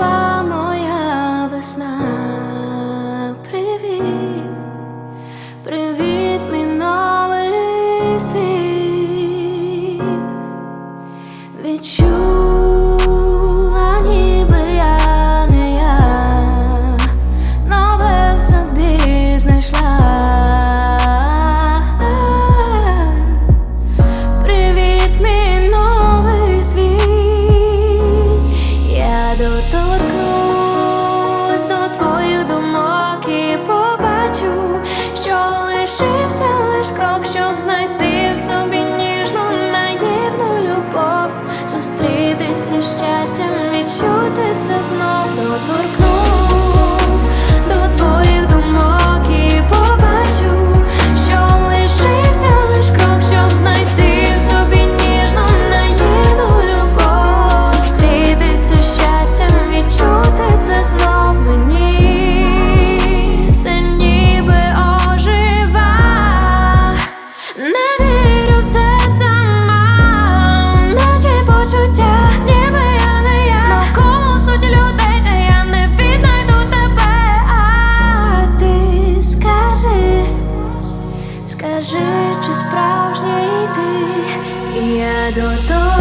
sva moja vesna. щоб знайти в собі ніжну наївну любов, зустрітися щастям, відчути це знов доторкнути. Скажи, чи справжній ти, і я до того.